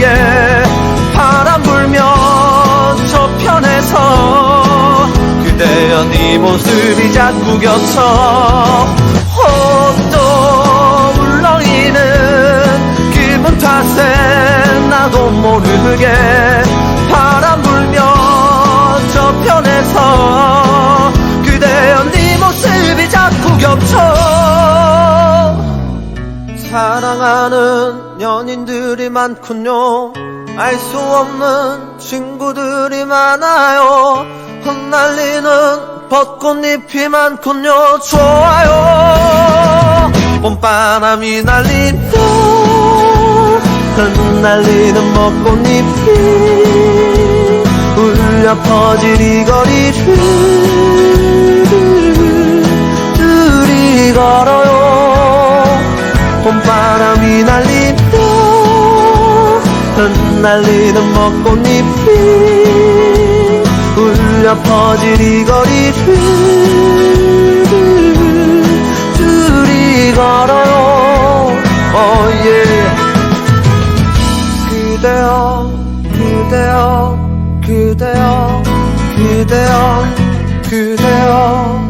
모르게 바람 불면 저편에서 그대여 네 모습이 자꾸 겹쳐 또 울렁이는 기분 탓에 나도 모르게 사랑하는 연인들이 많군요. 알 수 없는 친구들이 많아요. 흩날리는 벚꽃잎이 많군요. 좋아요. 봄바람이 날리며 흩날리는 벚꽃잎이 울려 이 거리를 흩날리는 벚꽃잎이 울려 퍼질 이 거리를 둘이 걸어요. 어예. 그대여 그대여 그대여 그대여 그대여